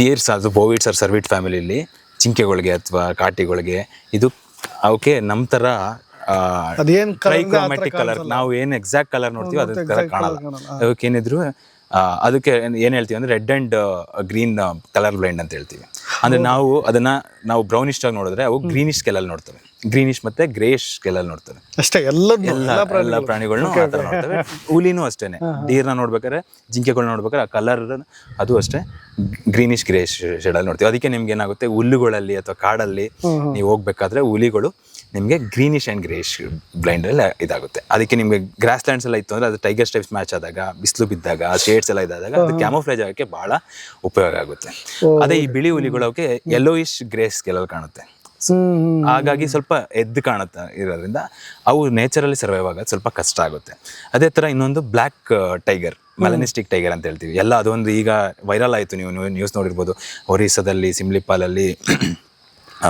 ಡಿಯರ್ಸ್ ಅದು ಬೋವಿಡ್ಸ್ ಆರ್ ಸರ್ವಿಟ್ ಫ್ಯಾಮಿಲಿಲಿ ಜಿಂಕೆಗಳಿಗೆ ಅಥವಾ ಕಾಟಿಗಳಿಗೆ ಇದು ಅವಕ್ಕೆ ನಮ್ಮ ಥರ ಟ್ರೈಕ್ರೋಮ್ಯಾಟಿಕ್ ಕಲರ್ ನಾವು ಏನು ಎಕ್ಸಾಕ್ಟ್ ಕಲರ್ ನೋಡ್ತೀವಿ ಅದ್ರ ಥರ ಕಾಣಲ್ಲ. ಅವಕ್ಕೇನಿದ್ರು ಅದಕ್ಕೆ ಏನು ಹೇಳ್ತೀವಿ ಅಂದ್ರೆ red and green colour blind ಅಂತ ಹೇಳ್ತೀವಿ. ಅಂದ್ರೆ ನಾವು ಅದನ್ನ ನಾವು ಬ್ರೌನಿಶ್ ಆಗಿ ನೋಡಿದ್ರೆ ಅವು ಗ್ರೀನಿಶ್ ಸ್ಕೆಲಲ್ಲಿ ನೋಡ್ತವೆ. ಗ್ರೀನಿಶ್ ಮತ್ತೆ ಗ್ರೇಷ್ ಸ್ಕೆಲಲ್ಲಿ ನೋಡ್ತವೆ. ಅಷ್ಟೇ ಎಲ್ಲ ಎಲ್ಲ ಎಲ್ಲ ಪ್ರಾಣಿಗಳನ್ನೂ ಆ ಥರ ನೋಡ್ತವೆ. ಹುಲಿನೂ ಅಷ್ಟೇ ಡೀರ್ನ ನೋಡ್ಬೇಕಾದ್ರೆ ಜಿಂಕೆಗಳು ನೋಡ್ಬೇಕಾದ್ರೆ ಆ ಕಲರ್ ಅದು ಅಷ್ಟೇ. ಗ್ರೀನಿಶ್ ಗ್ರೇಷ್ ಶೇಡಲ್ಲಿ ನೋಡ್ತೀವಿ. ಅದಕ್ಕೆ ನಿಮ್ಗೆ ಏನಾಗುತ್ತೆ ಹುಲ್ಲುಗಳಲ್ಲಿ ಅಥವಾ ಕಾಡಲ್ಲಿ ನೀವು ಹೋಗ್ಬೇಕಾದ್ರೆ ಹುಲಿಗಳು ನಿಮಗೆ ಗ್ರೀನಿಶ್ ಆ್ಯಂಡ್ ಗ್ರೇಷ್ ಬ್ಲೈಂಡಲ್ಲಿ ಇದಾಗುತ್ತೆ. ಅದಕ್ಕೆ ನಿಮಗೆ ಗ್ರಾಸ್ ಲ್ಯಾಂಡ್ಸ್ ಎಲ್ಲ ಇತ್ತು ಅಂದ್ರೆ ಅದು ಟೈಗರ್ ಸ್ಟೈಪ್ಸ್ ಮ್ಯಾಚ್ ಆದಾಗ ಬಿಸಿಲು ಬಿದ್ದಾಗ ಶೇಡ್ಸ್ ಎಲ್ಲ ಇದ್ದಾಗ ಅದು ಕ್ಯಾಮೋಫ್ಲೇಜ್ ಆಗೋಕ್ಕೆ ಬಹಳ ಉಪಯೋಗ ಆಗುತ್ತೆ. ಅದೇ ಈ ಬಿಳಿ ಹುಲಿಗಳಕ್ಕೆ ಯೆಲ್ಲೋಯಿಶ್ ಗ್ರೇಸ್ ಕೆಲವು ಕಾಣುತ್ತೆ. ಹಾಗಾಗಿ ಸ್ವಲ್ಪ ಎದ್ದು ಕಾಣುತ್ತೆ ಇರೋದ್ರಿಂದ ಅವು ನೇಚರಲ್ಲಿ ಸರ್ವೈವ್ ಆಗೋದು ಸ್ವಲ್ಪ ಕಷ್ಟ ಆಗುತ್ತೆ. ಅದೇ ಥರ ಇನ್ನೊಂದು ಬ್ಲ್ಯಾಕ್ ಟೈಗರ್ ಮೆಲನಿಸ್ಟಿಕ್ ಟೈಗರ್ ಅಂತ ಹೇಳ್ತೀವಿ. ಎಲ್ಲ ಅದೊಂದು ಈಗ ವೈರಲ್ ಆಯಿತು ನೀವು ನ್ಯೂಸ್ ನೋಡಿರ್ಬೋದು. ಒರಿಸ್ಸಾದಲ್ಲಿ ಸಿಮ್ಲಿಪಾಲಲ್ಲಿ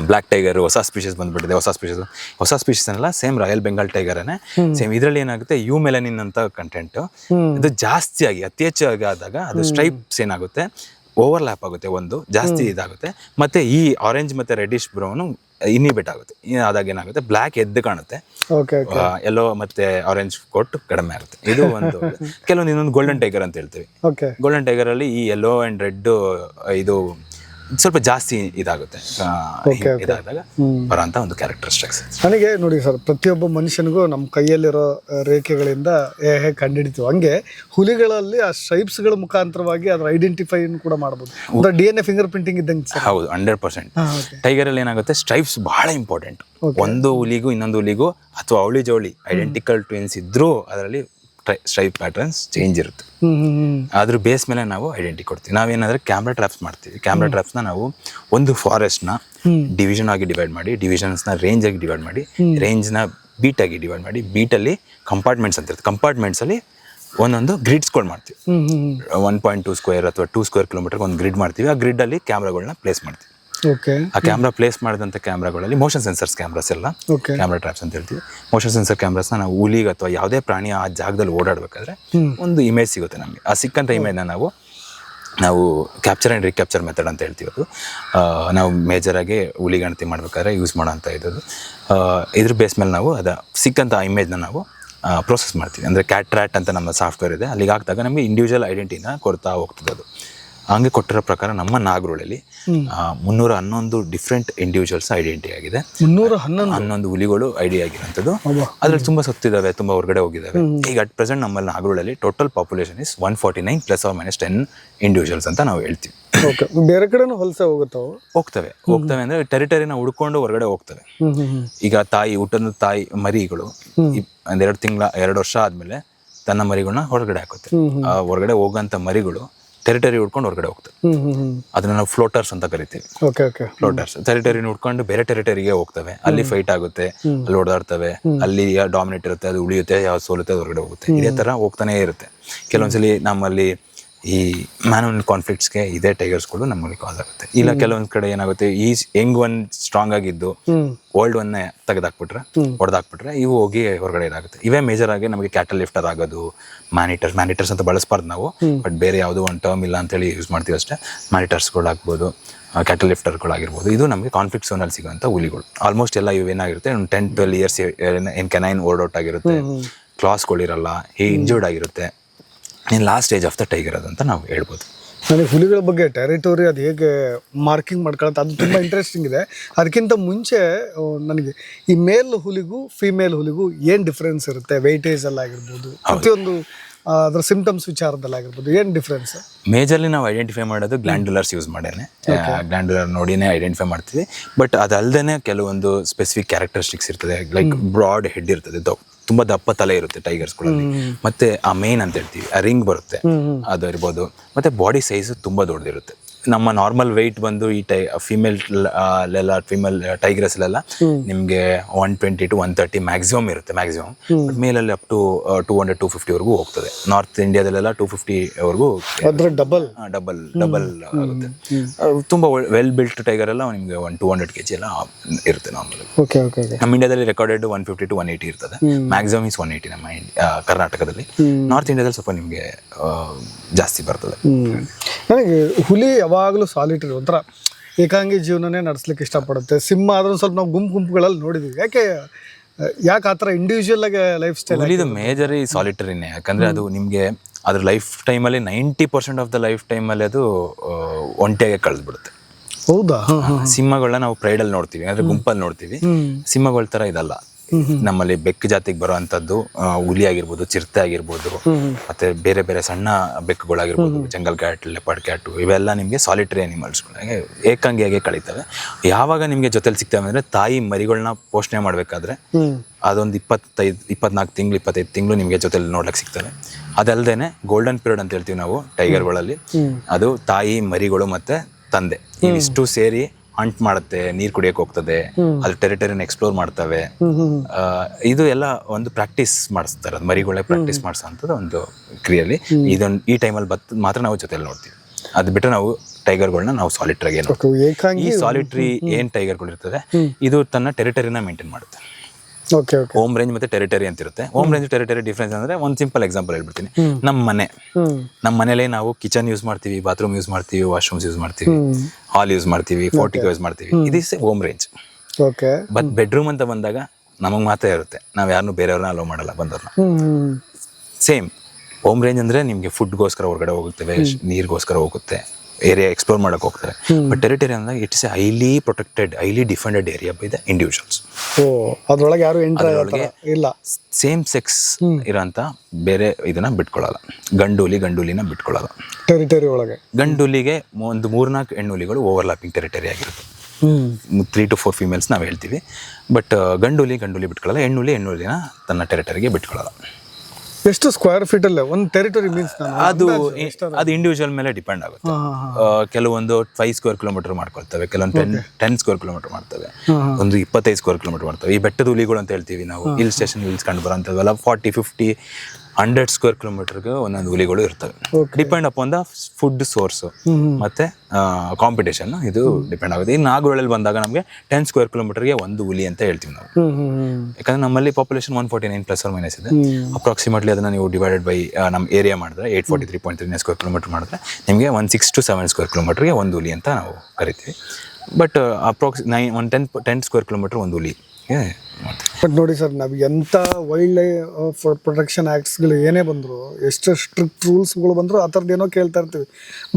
ಬ್ಲ್ಯಾಕ್ ಟೈಗರ್ ಹೊಸ ಸ್ಪೀಷಸ್ ಬಂದ್ಬಿಟ್ಟಿದೆ ಹೊಸ ಸ್ಪೀಷಸ್ ಹೊಸ ಸ್ಪೀಷಸ್ ಅನ್ನಲ್ಲ ಸೇಮ್ ರಾಯಲ್ ಬೆಂಗಾಲ್ ಟೈಗರನೇ ಸೇಮ್ ಇದರಲ್ಲಿ ಏನಾಗುತ್ತೆ ಯು ಮೆಲನಿನ್ ಅಂತ ಕಂಟೆಂಟ್ ಇದು ಜಾಸ್ತಿ ಆಗಿ ಅತಿ ಹೆಚ್ಚಾಗಿ ಆದಾಗ ಅದು ಸ್ಟ್ರೈಪ್ಸ್ ಏನಾಗುತ್ತೆ ಓವರ್ಲ್ಯಾಪ್ ಆಗುತ್ತೆ ಒಂದು ಜಾಸ್ತಿ ಇದಾಗುತ್ತೆ. ಮತ್ತೆ ಈ ಆರೆಂಜ್ ಮತ್ತೆ ರೆಡಿಶ್ ಬ್ರೌನು ಇನಿಬಿಟ್ ಆಗುತ್ತೆ. ಆದಾಗ ಏನಾಗುತ್ತೆ ಬ್ಲ್ಯಾಕ್ ಎದ್ದು ಕಾಣುತ್ತೆ. ಎಲ್ಲೋ ಮತ್ತೆ ಆರೆಂಜ್ ಕೋಟ್ ಕಡಿಮೆ ಆಗುತ್ತೆ. ಇದು ಒಂದು ಕೆಲವೊಂದು ಇನ್ನೊಂದು ಗೋಲ್ಡನ್ ಟೈಗರ್ ಅಂತ ಹೇಳ್ತೀವಿ ಗೋಲ್ಡನ್ ಟೈಗರ್ ಅಲ್ಲಿ ಈ ಯೆಲ್ಲೋ ಅಂಡ್ ರೆಡ್ ಇದು ಸ್ವಲ್ಪ ಜಾಸ್ತಿ ಇದಾಗುತ್ತೆ. ಬರೋ ಇದಾದಾಗ ಬರೋಂಥ ಒಂದು ಕ್ಯಾರೆಕ್ಟರಿಸ್ಟಿಕ್ಸ್ ನನಗೆ ನೋಡಿ ಸರ್ ಪ್ರತಿಯೊಬ್ಬ ಮನುಷ್ಯನಿಗೂ ನಮ್ಮ ಕೈಯಲ್ಲಿರೋ ರೇಖೆಗಳಿಂದ ಹೇ- ಹೇಗೆ ಕಂಡುಹಿಡಿತೀವಿ ಹಂಗೆ ಹುಲಿಗಳಲ್ಲಿ ಆ ಸ್ಟ್ರೈಪ್ಸ್ಗಳ ಮುಖಾಂತರವಾಗಿ ಅದ್ರ ಐಡೆಂಟಿಫೈನ್ ಕೂಡ ಮಾಡ್ಬೋದು. D N A fingerprinting ಇದ್ದಂಗೆ ಸರ್. ಹೌದು ಹಂಡ್ರೆಡ್ ಪರ್ಸೆಂಟ್ ಟೈಗರಲ್ಲಿ ಓಕೆ ಟೈಗರ್ ಅಲ್ಲಿ ಏನಾಗುತ್ತೆ ಸ್ಟ್ರೈಪ್ಸ್ ಬಹಳ ಇಂಪಾರ್ಟೆಂಟ್ ಒಂದು ಹುಲಿಗೂ ಇನ್ನೊಂದು ಹುಲಿಗೂ ಅಥವಾ ಅವಳಿ ಜೋಳಿ ಐಡೆಂಟಿಕಲ್ ಟ್ವಿನ್ಸ್ ಇದ್ರೂ ಅದರಲ್ಲಿ ಸ್ಟ್ರೈಪ್ ಪ್ಯಾಟರ್ನ್ಸ್ ಚೇಂಜ್ ಇರುತ್ತೆ. ಅದ್ರ ಬೇಸ್ ಮೇಲೆ ನಾವು ಐಡೆಂಟಿ ಕೊಡ್ತೀವಿ. ನಾವೇನಾದ್ರೆ ಕ್ಯಾಮ್ರಾ ಟ್ರಾಪ್ಸ್ ಮಾಡ್ತೀವಿ. ಕ್ಯಾಮ್ರಾ ಟ್ರಾಪ್ಸ್ನ ನಾವು ಒಂದು ಫಾರೆಸ್ಟ್ನ ಡಿವಿಷನ್ ಆಗಿ ಡಿವೈಡ್ ಮಾಡಿ ಡಿವಿಷನ್ಸ್ನ ರೇಂಜ್ ಆಗಿ ಡಿವೈಡ್ ಮಾಡಿ ರೇಂಜ್ನ ಬೀಟ್ ಆಗಿ ಡಿವೈಡ್ ಮಾಡಿ ಬೀಟಲ್ಲಿ ಕಂಪಾರ್ಟ್ಮೆಂಟ್ಸ್ ಅಂತ ಇರುತ್ತೆ. ಕಂಪಾರ್ಟ್ಮೆಂಟ್ಸಲ್ಲಿ ಒಂದೊಂದು ಗ್ರಿಡ್ಸ್ಗಳು ಮಾಡ್ತೀವಿ. ಒನ್ ಪಾಯಿಂಟ್ ಟೂ ಸ್ಕ್ವೇರ್ ಅಥವಾ ಟೂ ಸ್ಕ್ವೇರ್ ಕಿಲೋಮೀಟರ್ ಒಂದು ಗ್ರಿಡ್ ಮಾಡ್ತೀವಿ. ಆ ಗ್ರಿಡ್ಡಲ್ಲಿ ಕ್ಯಾಮ್ರಾಗಳನ್ನ ಪ್ಲೇಸ್ ಮಾಡ್ತೀವಿ. ಆ ಕ್ಯಾಮ್ರಾ ಪ್ಲೇಸ್ ಮಾಡಿದಂಥ ಕ್ಯಾಮ್ರಾಗಳಲ್ಲಿ ಮೋಷನ್ ಸೆನ್ಸರ್ಸ್ ಕ್ಯಾಮ್ರಾಸ್ ಎಲ್ಲ ಓಕೆ ಕ್ಯಾಮ್ರಾ ಟ್ರಾಪ್ಸ್ ಅಂತ ಹೇಳ್ತೀವಿ. ಮೋಷನ್ ಸೆನ್ಸರ್ ಕ್ಯಾಮ್ರಾಸ್ನ ನಾವು ಹುಲಿಗೆ ಅಥವಾ ಯಾವುದೇ ಪ್ರಾಣಿ ಆ ಜಾಗದಲ್ಲಿ ಓಡಾಡಬೇಕಾದ್ರೆ ಒಂದು ಇಮೇಜ್ ಸಿಗುತ್ತೆ ನಮಗೆ. ಆ ಸಿಕ್ಕಂಥ ಇಮೇಜ್ನ ನಾವು ನಾವು ಕ್ಯಾಪ್ಚರ್ ಆ್ಯಂಡ್ ರಿಕ್ಯಾಪ್ಚರ್ ಮೆಥಡ್ ಅಂತ ಹೇಳ್ತೀವಿ ಅದು. ನಾವು ಮೇಜರಾಗಿ ಹುಲಿ ಗಣತಿ ಮಾಡ್ಬೇಕಾದ್ರೆ ಯೂಸ್ ಮಾಡೋಂಥ ಇದ್ದದ್ದು. ಇದ್ರ ಬೇಸ್ ಮೇಲೆ ನಾವು ಅದ ಸಿಕ್ಕಂಥ ಇಮೇಜ್ನ ನಾವು ಪ್ರೋಸೆಸ್ ಮಾಡ್ತೀವಿ. ಅಂದರೆ ಕ್ಯಾಟ್ರಾಟ್ ಅಂತ ನಮ್ಮ ಸಾಫ್ಟ್ವೇರ್ ಇದೆ. ಅಲ್ಲಿಗೆ ಹಾಕಿದಾಗ ನಮಗೆ ಇಂಡಿವಿಜುವಲ್ ಐಡೆಂಟಿನ ಕೊಡ್ತಾ ಹೋಗ್ತದೆ ಅದು. ಹಂಗೆ ಕೊಟ್ಟಿರೋ ಪ್ರಕಾರ ನಮ್ಮ ನಾಗರೋಳಲ್ಲಿ ಮುನ್ನೂರ ಹನ್ನೊಂದು ಡಿಫ್ರೆಂಟ್ ಇಂಡಿವಿಜುವಲ್ಸ್ ಐಡೆಂಟಿ ಆಗಿದೆ. ಮುನ್ನೂರ ಹನ್ನೊಂದು? ಹನ್ನೊಂದು ಹುಲಿಗಳು ಐಡಿ ಆಗಿರೋಂಥದ್ದು ಅದ್ರಲ್ಲಿ ತುಂಬಾ ಸತ್ತಿದ್ದಾವೆ ತುಂಬಾ ಹೊರಗಡೆ ಹೋಗಿದ್ದಾವೆ ಈಗ ಅಟ್ ಪ್ರೆಸೆಂಟ್ ನಮ್ಮಲ್ಲಿ ನಾಗರೋಳಲ್ಲಿ total population is one forty nine plus or minus ten individuals ಅಂತ ನಾವು ಹೇಳ್ತೀವಿ. ಬೇರೆ ಕಡೆನೂ ಹೊಲಸೆ ಹೋಗುತ್ತಾವು? ಹೋಗ್ತವೆ. ಹೋಗ್ತವೆ ಅಂದ್ರೆ ಟೆರಿಟರಿನ ಹುಡ್ಕೊಂಡು ಹೊರಗಡೆ ಹೋಗ್ತವೆ. ಈಗ ತಾಯಿ ಊಟದ ತಾಯಿ ಮರಿಗಳು ಒಂದೆರಡು ಒಂದ್ ಎರಡು ತಿಂಗಳ ಎರಡು ವರ್ಷ ಆದ್ಮೇಲೆ ತನ್ನ ಮರಿಗಳನ್ನ ಹೊರಗಡೆ ಹಾಕುತ್ತೆ. ಹೊರಗಡೆ ಹೋಗಂತ ಮರಿಗಳು ಟೆರಿಟರಿ ಹುಡ್ಕೊಂಡು ಹೊರಗಡೆ ಹ್ಮ್ ಅದನ್ನ ನಾವು ಫ್ಲೋಟರ್ಸ್ ಅಂತ ಕರಿತೀವಿ. ಫ್ಲೋಟರ್ಸ್ ಟೆರಿಟರಿ ಉಡ್ಕೊಂಡು ಬೇರೆ ಟೆರಿಟರಿಗೆ ಹೋಗ್ತವೆ. ಅಲ್ಲಿ ಫೈಟ್ ಆಗುತ್ತೆ ಅಲ್ಲಿ ಓಡಾಡ್ತವೆ ಅಲ್ಲಿ ಡಾಮಿನೇಟ್ ಇರುತ್ತೆ ಅದು ಉಳಿಯುತ್ತೆ ಯಾವ ಸೋಲುತ್ತೆ ಅದು ಹೊರಗಡೆ ಹೋಗುತ್ತೆ. ಇದೇ ತರ ಹೋಗ್ತಾನೆ ಇರುತ್ತೆ. ಕೆಲವೊಂದ್ಸಲಿ ನಮ್ಮಲ್ಲಿ ಈ ಮ್ಯಾನುವಲ್ ಕಾನ್ಫ್ಲಿಕ್ಟ್ಸ್ಗೆ ಇದೇ ಟೈಗರ್ಸ್ಗಳು ನಮಗೆ ಕಾಸ್ ಆಗುತ್ತೆ. ಇಲ್ಲ ಕೆಲವೊಂದ್ ಕಡೆ ಏನಾಗುತ್ತೆ ಈ ಹೆಂಗ್ ಒನ್ ಸ್ಟ್ರಾಂಗ್ ಆಗಿದ್ದು ಓಲ್ಡ್ ಒನ್ನೇ ತೆಗೆದಾಕ್ಬಿಟ್ರೆ ಹೊಡೆದಾಕ್ಬಿಟ್ರೆ ಇವು ಹೋಗಿ ಹೊರಗಡೆ ಇದಾಗುತ್ತೆ. ಇವೇ ಮೇಜರ್ ಆಗಿ ನಮಗೆ ಕ್ಯಾಟಲ್ ಲಿಫ್ಟರ್ ಆಗೋದು ಮ್ಯಾನಿಟರ್ಸ್ ಮ್ಯಾನಿಟರ್ಸ್ ಅಂತ ಬಳಸ್ಬಾರ್ದು ನಾವು ಬಟ್ ಬೇರೆ ಯಾವುದೋ ಒಂದು ಟರ್ಮ್ ಇಲ್ಲ ಅಂತೇಳಿ ಯೂಸ್ ಮಾಡ್ತೀವಿ ಅಷ್ಟೇ. ಮ್ಯಾನಿಟರ್ಸ್ಗಳಾಗ್ಬೋದು ಕ್ಯಾಟಲ್ ಲಿಫ್ಟರ್ಗಳಾಗಿರ್ಬೋದು ಇದು ನಮಗೆ ಕಾನ್ಫ್ಲಿಕ್ಟ್ ಝೋನಲ್ಲಿ ಸಿಗುವಂಥ ಹುಲಿಗಳು. ಆಲ್ಮೋಸ್ಟ್ ಎಲ್ಲ ಇವು ಏನಾಗಿರುತ್ತೆ ಒಂದು ಟೆನ್ ಟ್ವೆಲ್ ಇಯರ್ಸ್ ಏನು ಕೆನೈನ್ ವರ್ಡ್ ಔಟ್ ಆಗಿರುತ್ತೆ. ಕ್ಲಾಸ್ಗಳಿರಲ್ಲ ಈ ಇಂಜೂರ್ಡ್ ಆಗಿರುತ್ತೆ. In last age of the tiger ಅದಂತ ನಾವು ಹೇಳ್ಬೋದು. ನನಗೆ ಹುಲಿಗಳ ಬಗ್ಗೆ ಟೆರಿಟೋರಿ ಅದು ಹೇಗೆ ಮಾರ್ಕಿಂಗ್ ಮಾಡ್ಕೊಳ್ಳೋದು ಅದು ತುಂಬ ಇಂಟ್ರೆಸ್ಟಿಂಗ್ ಇದೆ. ಅದಕ್ಕಿಂತ ಮುಂಚೆ ನನಗೆ ಈ ಮೇಲ್ ಹುಲಿಗೂ ಫಿಮೇಲ್ ಹುಲಿಗೂ ಏನು ಡಿಫ್ರೆನ್ಸ್ ಇರುತ್ತೆ? ವೆಯ್ಟೇಜ್ ಎಲ್ಲ ಆಗಿರ್ಬೋದು ಪ್ರತಿಯೊಂದು ಅದರ ಸಿಂಪ್ಟಮ್ಸ್ ವಿಚಾರದಲ್ಲಾಗಿರ್ಬೋದು ಏನು ಡಿಫ್ರೆನ್ಸ್ ಮೇಜರ್ಲಿ ನಾವು ಐಡೆಂಟಿಫೈ ಮಾಡೋದು ಗ್ಲ್ಯಾಂಡುಲರ್ಸ್ ಯೂಸ್ ಮಾಡೇನೆ. ಗ್ಲ್ಯಾಂಡುಲರ್ ನೋಡಿನೇ ಐಡೆಂಟಿಫೈ ಮಾಡ್ತೀವಿ. ಬಟ್ ಅದಲ್ಲದೆ ಕೆಲವೊಂದು ಸ್ಪೆಸಿಫಿಕ್ ಕ್ಯಾರೆಕ್ಟರಿಸ್ಟಿಕ್ಸ್ ಇರ್ತದೆ ಲೈಕ್ ಬ್ರಾಡ್ ಹೆಡ್ ಇರ್ತದೆ ದೊ- ತುಂಬಾ ದಪ್ಪ ತಲೆ ಇರುತ್ತೆ ಟೈಗರ್ಸ್ಗಳಲ್ಲಿ ಮತ್ತೆ ಆ ಮೇನ್ ಅಂತ ಹೇಳ್ತೀವಿ ಆ ರಿಂಗ್ ಬರುತ್ತೆ. ಅದು ಇರ್ಬೋದು. ಮತ್ತೆ ಬಾಡಿ ಸೈಜ್ ತುಂಬಾ ದೊಡ್ಡದಿರುತ್ತೆ ನಮ್ಮ ನಾರ್ಮಲ್ ವೆಯ್ಟ್ ಬಂದು ಈ ಟೈ ಫಿಮೇಲ್ ಲೆಲ್ಲ ಫಿಮೇಲ್ ಟೈಗರ್ಸ್ಲೆಲ್ಲ ನಿಮಗೆ one twenty to one thirty maximum ಇರುತ್ತೆ maximum ಮೇಲಲ್ಲಿ up to two hundred two ಫಿಫ್ಟಿವರೆಗೂ ಹೋಗ್ತದೆ. ನಾರ್ತ್ ಇಂಡಿಯಾದಲ್ಲೆಲ್ಲ ಟೂ ಫಿಫ್ಟಿವರೆಗೂ ವರೆಗೂ ಡಬಲ್ ಡಬಲ್ ಡಬಲ್ ಆಗುತ್ತೆ. ತುಂಬ ವೆಲ್ ಬಿಲ್ಟ್ ಟೈಗರ್ ಎಲ್ಲ ನಿಮಗೆ one two hundred K G ಎಲ್ಲ ಇರುತ್ತೆ ನಾರ್ಮಲ್ ನಮ್ಮ ಇಂಡಿಯಾದಲ್ಲಿ recorded one fifty to one eighty ಇರ್ತದೆ. ಮ್ಯಾಕ್ಸಿಮಮ್ ಇಸ್ ಒನ್ ಏಯ್ಟಿ ನಮ್ಮ ಕರ್ನಾಟಕದಲ್ಲಿ. ನಾರ್ತ್ ಇಂಡಿಯಾದಲ್ಲಿ ಸ್ವಲ್ಪ ನಿಮಗೆ ಜಾಸ್ತಿ ಬರ್ತದೆ. ನನಗೆ ಹುಲಿ ಯಾವಾಗಲೂ ಸಾಲಿಟರಿ ಒಂಥರ ಏಕಾಂಗಿ ಜೀವನನೇ ನಡೆಸ್ಲಿಕ್ಕೆ ಇಷ್ಟಪಡುತ್ತೆ. ಸಿಂಹ ಆದರೂ ಸ್ವಲ್ಪ ನಾವು ಗುಂಪು ಗುಂಪುಗಳಲ್ಲಿ ನೋಡಿದ್ದೀವಿ ಯಾಕೆ ಯಾಕೆ ಆ ಥರ ಇಂಡಿವಿಜುವಲ್ ಆಗಿ ಲೈಫ್ ಸ್ಟೈಲ್ ಇದು ಮೇಜರ್ ಈ ಸಾಲಿಟರಿನೇ ಯಾಕಂದರೆ ಅದು ನಿಮಗೆ ಅದ್ರ ಲೈಫ್ ಟೈಮಲ್ಲಿ ninety percent of the life ಟೈಮಲ್ಲಿ ಅದು ಒಂಟಿಯಾಗೆ ಕಳೆದ್ಬಿಡುತ್ತೆ. ಹೌದಾ? ಸಿಂಹಗಳನ್ನ ನಾವು ಪ್ರೈಡಲ್ಲಿ ನೋಡ್ತೀವಿ. ಅಂದರೆ ಗುಂಪಲ್ಲಿ ನೋಡ್ತೀವಿ. ಸಿಂಹಗಳ ಥರ ಇದಲ್ಲ. ನಮ್ಮಲ್ಲಿ ಬೆಕ್ಕು ಜಾತಿಗೆ ಬರುವಂತದ್ದು ಹುಲಿ ಆಗಿರ್ಬೋದು ಚಿರತೆ ಆಗಿರ್ಬೋದು ಮತ್ತೆ ಬೇರೆ ಬೇರೆ ಸಣ್ಣ ಬೆಕ್ಕುಗಳಾಗಿರ್ಬೋದು ಜಂಗಲ್ ಕ್ಯಾಟ್ ಲೆಪಾಡ್ ಕ್ಯಾಟ್ ಇವೆಲ್ಲ ನಿಮಗೆ ಸಾಲಿಟರಿ ಅನಿಮಲ್ಸ್ಗಳಾಗಿ ಏಕಾಂಗಿಯಾಗಿ ಕಳೀತವೆ. ಯಾವಾಗ ನಿಮಗೆ ಜೊತೆಲಿ ಸಿಗ್ತವೆ ಅಂದ್ರೆ ತಾಯಿ ಮರಿಗಳನ್ನ ಪೋಷಣೆ ಮಾಡಬೇಕಾದ್ರೆ ಅದೊಂದು ಇಪ್ಪತ್ತೈದು ಇಪ್ಪತ್ನಾಲ್ಕು ತಿಂಗಳು ಇಪ್ಪತ್ತೈದು ತಿಂಗಳು ನಿಮಗೆ ಜೊತೆಲಿ ನೋಡ್ಲಿಕ್ಕೆ ಸಿಗ್ತವೆ. ಅದಲ್ದೇನೆ ಗೋಲ್ಡನ್ ಪೀರಿಯಡ್ ಅಂತ ಹೇಳ್ತೀವಿ ನಾವು ಟೈಗರ್ಗಳಲ್ಲಿ ಅದು ತಾಯಿ ಮರಿಗಳು ಮತ್ತೆ ತಂದೆ. ಇವಿಷ್ಟು ಸೇರಿ ಅಂಟ್ ಮಾಡುತ್ತೆ ನೀರ್ ಕುಡಿಯಕ್ಕೆ ಹೋಗ್ತದೆ ಅದ್ರ ಟೆರಿಟರಿನ ಎಕ್ಸ್ಪ್ಲೋರ್ ಮಾಡ್ತವೆ. ಆ, ಇದು ಎಲ್ಲ ಒಂದು ಪ್ರಾಕ್ಟೀಸ್ ಮಾಡಿಸ್ತಾರೆ ಅದು ಮರಿಗಳೇ ಪ್ರಾಕ್ಟೀಸ್ ಮಾಡಿಸೋಂಥದ್ದು ಒಂದು ಕ್ರಿಯೆಯಲ್ಲಿ. ಇದೊಂದು ಈ ಟೈಮಲ್ಲಿ ಬತ್ ಮಾತ್ರ ನಾವು ಜೊತೆಲಿ ನೋಡ್ತೀವಿ. ಅದು ಬಿಟ್ಟು ನಾವು ಟೈಗರ್ಗಳನ್ನ ನಾವು ಸಾಲಿಟ್ರಾಗಿ ಏನು ಓಕೆ ಏಕಾಂಗಿ ಈ ಸಾಲಿಟ್ರಿ ಏನ್ ಟೈಗರ್ಗಳು ಇರ್ತದೆ ಇದು ತನ್ನ ಟೆರಿಟರಿನ ಮೇಂಟೈನ್ ಮಾಡುತ್ತೆ. ಹೋಮ್ ರೇಂಜ್ ಮತ್ತೆ ಟೆರಿಟರಿ ಅಂತ ಇರುತ್ತೆ. ಹೋಮ್. ರೇಂಜ್ ಟೆರಿಟರಿ ಡಿಫ್ರೆನ್ಸ್ ಅಂದ್ರೆ ಒಂದು ಸಿಂಪಲ್ ಎಕ್ಸಾಂಪಲ್ ಹೇಳ್ಬಿಡ್ತೀನಿ. ನಮ್ಮ ಮನೆ. ನಮ್ಮ ಮನೇಲಿ ನಾವು ಕಿಚನ್ ಯೂಸ್ ಮಾಡ್ತೀವಿ ಬಾತ್ರೂಮ್ ಯೂಸ್ ಮಾಡ್ತೀವಿ ವಾಶ್ರೂಮ್ಸ್ ಯೂಸ್ ಮಾಡ್ತೀವಿ ಹಾಲ್ ಯೂಸ್ ಮಾಡ್ತೀವಿ ಫೋರ್ಟಿಕ್ ಯೂಸ್ ಮಾಡ್ತೀವಿ. ಇದಿಸ್ home range okay but bedroom ಅಂತ ಬಂದಾಗ ನಮಗೆ ಮಾತ್ರ ಇರುತ್ತೆ. ನಾವು ಯಾರನ್ನೂ ಬೇರೆಯವ್ರನ್ನ ಅಲೋ ಮಾಡಲ್ಲ ಬಂದವ್ರನ್ನ. Same home. ರೇಂಜ್ ಅಂದ್ರೆ ನಿಮಗೆ ಫುಡ್ಗೋಸ್ಕರ ಹೊರಗಡೆ ಹೋಗುತ್ತೆ ನೀರಿಗೋಸ್ಕರ ಹೋಗುತ್ತೆ. ಏರಿಯಾ ಎಕ್ಸ್ಪ್ಲೋರ್ ಮಾಡಕ್ ಹೋಗ್ತಾರೆ. ಬಟ್ ಟೆರಿಟರಿ ಅಂದಾಗ it's a highly protected highly defended area by the individuals ಅದ್ರೊಳಗೆ ಯಾರು ಇಲ್ಲ. ಸೇಮ್ ಸೆಕ್ಸ್ ಇರೋಂಥ ಬೇರೆ ಇದನ್ನ ಬಿಟ್ಕೊಳ್ಳಲ್ಲ. ಗಂಡೂಲಿ ಗಂಡೂಲಿನ ಬಿಟ್ಕೊಳ್ಳಲ್ಲ. ಟೆರಿಟರಿ ಒಳಗೆ. ಗಂಡೂಲಿಗೆ ಒಂದು ಮೂರ್ನಾಲ್ಕು ಹೆಣ್ಣುಲಿಗಳು ಓವರ್ಲಾಪಿಂಗ್ ಟೆರಿಟರಿ ಆಗಿರುತ್ತೆ. ತ್ರೀ ಟು ಫೋರ್ ಫಿಮೇಲ್ಸ್ ನಾವು ಹೇಳ್ತೀವಿ. ಬಟ್ ಗಂಡೂಲಿ ಗಂಡೂಲಿ ಬಿಟ್ಕೊಳ್ಳಲ್ಲ ಹೆಣ್ಣುಲಿ ಹೆಣ್ಣುಲಿನ ತನ್ನ ಟೆರಿಟರಿಗೆ ಬಿಟ್ಕೊಳ್ಳಲ್ಲ. ಎಷ್ಟು ಸ್ಕ್ವೇರ್ ಫೀಟ್ ಅಲ್ಲೇ? ಒಂದು ಟೆರಿಟರಿ ಮೀನ್ಸ್ ಅದು ಅದು? ಇಂಡಿವಿಜುವಲ್ ಮೇಲೆ ಡಿಪೆಂಡ್ ಆಗುತ್ತೆ. ಕೆಲವೊಂದು ಫೈವ್ ಸ್ಕ್ವೇರ್ ಕಿಲೋಮೀಟರ್ ಮಾಡ್ಕೊಳ್ತವೆ ಕೆಲವೊಂದು ಟೆನ್ ಟೆನ್ ಸ್ಕ್ವೇರ್ ಕಿಲೋಮೀಟರ್ ಮಾಡ್ತವೆ. ಒಂದು ಇಪ್ಪತ್ತೈದು ಸ್ಕ್ವೇರ್ ಕಿಲೋಮೀಟರ್ ಮಾಡ್ತವೆ. ಈ ಬೆಟ್ಟದ ಹುಲಿಗಳು ಅಂತ ಹೇಳ್ತೀವಿ ನಾವು. ಹಿಲ್ ಸ್ಟೇಷನ್ ಹಿಲ್ಸ್ ಕಂಡು ಬರೋಂಥವೆಲ್ಲ ಫಾರ್ಟಿ ಫಿಫ್ಟಿ ಹಂಡ್ರೆಡ್ ಸ್ಕ್ವೇರ್ ಕಿಲೋಮೀಟರ್ಗೆ ಒಂದೊಂದು ಹುಲಿಗಳು ಇರ್ತವೆ. Depend upon the food source ಮತ್ತೆ ಕಾಂಪಿಟೇಷನ್ ಇದು ಡಿಪೆಂಡ್ ಆಗುತ್ತೆ. ಈ ನಾಗರಹೊಳೆಯಲ್ಲಿ ಬಂದಾಗ ನಮಗೆ ಟೆನ್ ಸ್ಕ್ವೇರ್ ಕಿಲೋಮೀಟರ್ಗೆ ಒಂದು ಹುಲಿ ಅಂತ ಹೇಳ್ತೀವಿ ನಾವು. ಯಾಕಂದ್ರೆ ನಮ್ಮಲ್ಲಿ population one forty nine plus or minus ಇದೆ ಅಪ್ರಾಕ್ಸಿಮೇಟ್ಲಿ ಅದನ್ನ ನೀವು ಡಿವೈಡೆಡ್ ಬೈ ನಮ್ಮ ಏರಿಯಾ ಮಾಡಿದ್ರೆ eight forty three point three square kilometre ಮಾಡಿದ್ರೆ ನಿಮಗೆ one six to seven square ಕಿಲೋಮೀಟರ್ಗೆ ಒಂದು ಹುಲಿ ಅಂತ ನಾವು ಕರಿತೀವಿ. But approx nine one ten ten square kilometre ಒಂದು ಹುಲಿ. ಬಟ್ ನೋಡಿ ಸರ್ ನಾವು ಎಂಥ ವೈಲ್ಡ್ ಲೈಫ್ ಪ್ರೊಟೆಕ್ಷನ್ ಆ್ಯಕ್ಟ್ಸ್ಗಳು ಏನೇ ಬಂದರೂ ಎಷ್ಟು ಸ್ಟ್ರಿಕ್ಟ್ ರೂಲ್ಸ್ಗಳು ಬಂದರೂ ಆ ಥರದ್ದು ಏನೋ ಕೇಳ್ತಾ ಇರ್ತೀವಿ.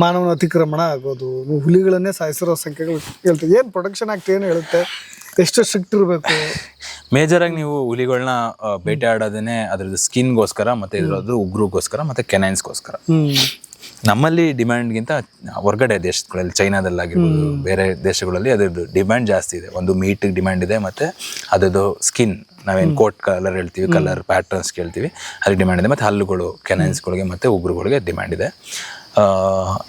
ಮಾನವನ ಅತಿಕ್ರಮಣ ಆಗೋದು ಹುಲಿಗಳನ್ನೇ ಸಾಯಿಸಿರೋ ಸಂಖ್ಯೆಗಳು ಹೇಳ್ತೀವಿ ಏನು ಪ್ರೊಟೆಕ್ಷನ್ ಆ್ಯಕ್ಟ್ ಏನು ಹೇಳುತ್ತೆ? ಎಷ್ಟು ಸ್ಟ್ರಿಕ್ಟ್ ಇರಬೇಕು? ಮೇಜರಾಗಿ ನೀವು ಹುಲಿಗಳನ್ನ ಬೇಟೆ ಆಡೋದನ್ನೇ ಅದ್ರದ್ದು ಸ್ಕಿನ್ಗೋಸ್ಕರ ಮತ್ತೆ ಇದ್ರದ್ದು ಉಗ್ರಗೋಸ್ಕರ ಮತ್ತೆ ಕೆನೈನ್ಸ್ಗೋಸ್ಕರ ನಮ್ಮಲ್ಲಿ ಡಿಮ್ಯಾಂಡ್ಗಿಂತ ಹೊರಗಡೆ ದೇಶಗಳಲ್ಲಿ ಚೈನಾದಲ್ಲಾಗಿರ್ಬೋದು ಬೇರೆ ದೇಶಗಳಲ್ಲಿ ಅದರದ್ದು ಡಿಮ್ಯಾಂಡ್ ಜಾಸ್ತಿ ಇದೆ. ಒಂದು ಮೀಟ್ ಡಿಮ್ಯಾಂಡ್ ಇದೆ ಮತ್ತು ಅದರದ್ದು ಸ್ಕಿನ್ ನಾವೇನು ಕೋಟ್ ಕಲರ್ ಹೇಳ್ತೀವಿ ಕಲರ್ ಪ್ಯಾಟರ್ನ್ಸ್ ಕೇಳ್ತೀವಿ ಅದಕ್ಕೆ ಡಿಮ್ಯಾಂಡ್ ಇದೆ ಮತ್ತು ಹಲ್ಲುಗಳು ಕೆನೈನ್ಸ್ಗಳಿಗೆ ಮತ್ತು ಉಗ್ರುಗಳಿಗೆ ಡಿಮ್ಯಾಂಡ್ ಇದೆ.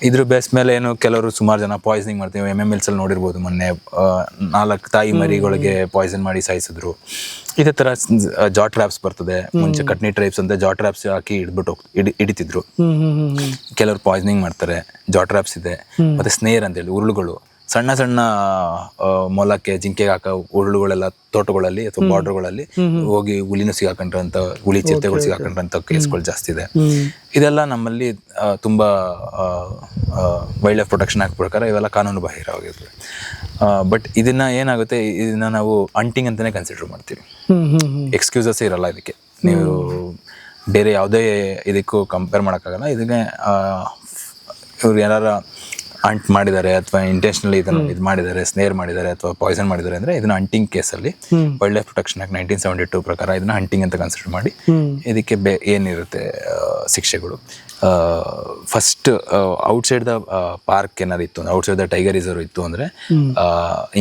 ಇದ್ರ ಬೇಸ್ ಮೇಲೆ ಏನು ಕೆಲವರು ಸುಮಾರು ಜನ ಪಾಯ್ಸನಿಂಗ್ ಮಾಡ್ತೀವಿ ಎಂ ಎಂ ಎಲ್ಸಲ್ಲಿ ನೋಡಿರ್ಬೋದು ಮೊನ್ನೆ ನಾಲ್ಕು ತಾಯಿ ಮರಿಗಳಿಗೆ ಪಾಯ್ಸನ್ ಮಾಡಿ ಸಾಯಿಸಿದ್ರು. ಇದೇ ತರ ಜಾಟ್ ರಾಪ್ಸ್ ಬರ್ತದೆ. ಮುಂಚೆ ಕಟ್ನಿ ಟ್ರೈಪ್ಸ್ ಅಂತ ಜಾಟ್ ರಾಪ್ಸ್ ಹಾಕಿ ಇಡ್ಬಿಟ್ಟು ಹೋಗ್- ಹ್ಞೂ ಕೆಲವರು ಪಾಯ್ಸನಿಂಗ್ ಮಾಡ್ತಾರೆ. ಜಾಟ್ ರಾಪ್ಸ್ ಇದೆ. ಮತ್ತೆ ಸ್ನೇರ್ ಅಂತೇಳಿ ಉರುಳುಗಳು. ಸಣ್ಣ ಸಣ್ಣ ಮೊಲಕ್ಕೆ ಜಿಂಕೆಗೆ ಹಾಕೋ ಉರುಳುಗಳೆಲ್ಲ ತೋಟಗಳಲ್ಲಿ ಅಥವಾ ಬಾರ್ಡರ್ಗಳಲ್ಲಿ ಹೋಗಿ ಹುಲಿನ ಸಿಗಾಕೊಂಡ್ರಂತ ಹುಲಿ ಚಿರತೆಗಳು ಸಿಗಾಕೊಂಡ್ರಂತ ಕೇಸ್ಗಳು ಜಾಸ್ತಿ ಇದೆ. ಇದೆಲ್ಲ ನಮ್ಮಲ್ಲಿ ತುಂಬಾ ವೈಲ್ಡ್ ಲೈಫ್ ಪ್ರೊಟೆಕ್ಷನ್ ಆಕ್ಟ್ ಪ್ರಕಾರ ಇವೆಲ್ಲ ಕಾನೂನು ಬಾಹಿರವಾಗಿರ್ತದೆ ಬಟ್ ಇದನ್ನ ಏನಾಗುತ್ತೆ ಇದನ್ನ ನಾವು ಅಂಟಿಂಗ್ ಅಂತಾನೆ ಕನ್ಸಿಡರ್ ಮಾಡ್ತೀವಿ. ಎಕ್ಸ್ಕ್ಯೂಸಸ್ ಇರಲ್ಲ ಇದಕ್ಕೆ. ನೀವು ಬೇರೆ ಯಾವುದೇ ಇದಕ್ಕೂ ಕಂಪೇರ್ ಮಾಡೋಕ್ಕಾಗಲ್ಲ. ಇದಕ್ಕೆ ಇವ್ರು ಯಾರ ಅಂಟ್ ಮಾಡಿದ್ದಾರೆ ಅಥವಾ ಇಂಟೆನ್ಷನಲಿ ಇದನ್ನ ಇದು ಮಾಡಿದ್ದಾರೆ ಸ್ನೇರ್ ಮಾಡಿದ್ದಾರೆ ಅಥವಾ ಪಾಯ್ಸನ್ ಮಾಡಿದ್ದಾರೆ ಅಂದ್ರೆ ಇದನ್ನ ಅಂಟಿಂಗ್ ಕೇಸಲ್ಲಿ wildlife protection act nineteen seventy two ಪ್ರಕಾರ ಇದನ್ನ ಹಂಟಿಂಗ್ ಅಂತ ಕನ್ಸಿಡರ್ ಮಾಡಿ ಇದಕ್ಕೆ ಬೇ ಏನಿರುತ್ತೆ ಶಿಕ್ಷೆಗಳು. ಫಸ್ಟ್ ಔಟ್ಸೈಡ್ ದ ಪಾರ್ಕ್ ಏನಾರು ಇತ್ತು ಔಟ್ಸೈಡ್ ದ ಟೈಗರ್ ರಿಸರ್ವ್ ಇತ್ತು ಅಂದ್ರೆ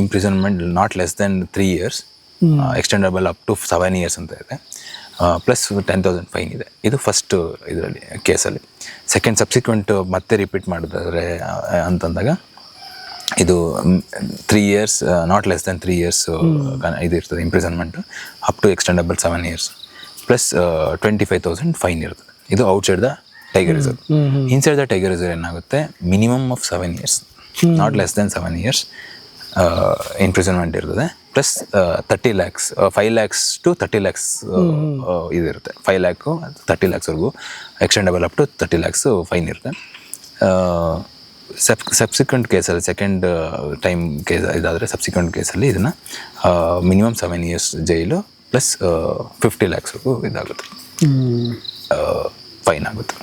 imprisonment not less than three years extendable up to seven years ಅಂತ ಇದೆ. ಪ್ಲಸ್ ಟೆನ್ ತೌಸಂಡ್ ಫೈನ್ ಇದೆ. ಇದು ಫಸ್ಟ್ ಇದರಲ್ಲಿ ಕೇಸಲ್ಲಿ. ಸೆಕೆಂಡ್ ಸಬ್ಸಿಕ್ವೆಂಟ್ ಮತ್ತೆ ರಿಪೀಟ್ ಮಾಡಿದ್ರೆ ಅಂತಂದಾಗ ಇದು three years not less than three years ಇದು ಇರ್ತದೆ imprisonment up to extendable seven years plus twenty five thousand fine ಇರ್ತದೆ. ಇದು outside the tiger reserve inside the tiger reserve ಏನಾಗುತ್ತೆ? Minimum of seven years not less than seven years imprisonment ಇರ್ತದೆ. Plus thirty lakhs five lakhs to thirty lakhs ಇದಿರುತ್ತೆ. Five lakh thirty ಲ್ಯಾಕ್ಸ್ವರೆಗೂ extendable up to thirty lakhs fine ಇರುತ್ತೆ. Sub subsequent ಕೇಸಲ್ಲಿ second time case ಇದಾದರೆ subsequent ಕೇಸಲ್ಲಿ ಇದನ್ನು minimum seven years jail plus fifty ಲ್ಯಾಕ್ಸ್ವರೆಗೂ ಇದಾಗುತ್ತೆ. Fine ಆಗುತ್ತೆ.